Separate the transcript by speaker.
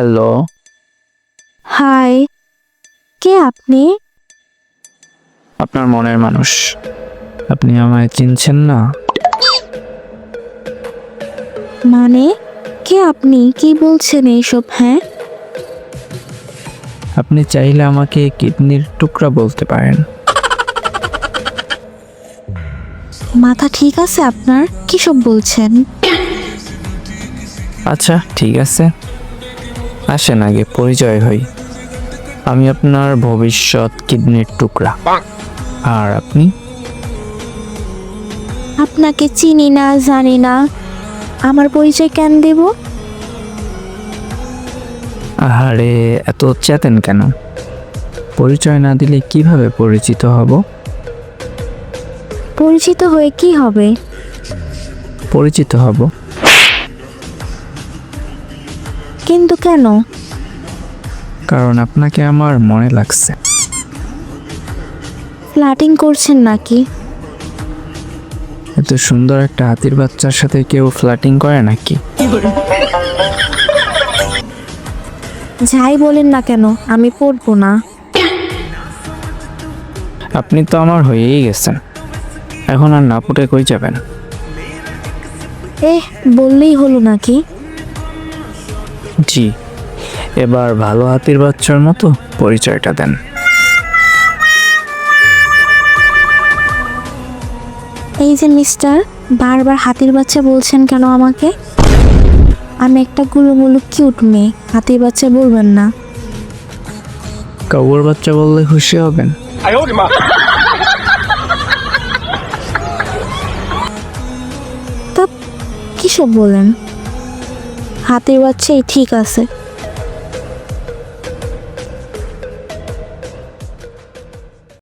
Speaker 1: Hello.
Speaker 2: High. কে আপনি?
Speaker 1: আপনার মনের মানুষ। আপনি আমায় চিনছেন না?
Speaker 2: মানে? কে আপনি? কি বলছেন এইসব হ্যাঁ?
Speaker 1: আপনি চাইলে আমাকে কিডনির টুকরা বলতে পারেন।
Speaker 2: মাথা ঠিক আছে আপনার? কি সব বলছেন?
Speaker 1: আচ্ছা ঠিক আছে। আসেন আগে পরিচয় হই। আমি আপনার ভবিষ্যৎ কিডনির টুকরা। আর আপনি?
Speaker 2: আপনাকে চিনি না জানি না। আমার পরিচয় কেন দেব?
Speaker 1: আহারে এত চেতেন কেন? পরিচয় না দিলে কীভাবে পরিচিত হব?
Speaker 2: পরিচিত হয়ে কি হবে?
Speaker 1: পরিচিত হব?
Speaker 2: কিন্তু কেন?
Speaker 1: কারণ আপনাকে আমার মনে লাগছে।
Speaker 2: ফ্ল্যাটিং করছেন নাকি?
Speaker 1: এত সুন্দর একটা হাতির বাচ্চার সাথে কেউ ফ্ল্যাটিং করে নাকি?
Speaker 2: যাই বলেন না কেন আমি পড়ব না।
Speaker 1: আপনি তো আমার হয়েই গেছেন। এখন আর না পুটে কই যাবেন?
Speaker 2: এ বললেই হলো নাকি?
Speaker 1: জি। এবার ভালো হাতির বাচ্চার মতো পরিচয়টা দেন।
Speaker 2: এই যে মিস্টার বারবার হাতির বাচ্চা বলছেন কেন আমাকে? আমি একটা গুলুমুলু কিউট মেয়ে হাতির বাচ্চা বলবেন না।
Speaker 1: কাউর বাচ্চা বললে খুশি হবেন?
Speaker 2: তা কিসব বলেন? হাতির এই ঠিক আছে।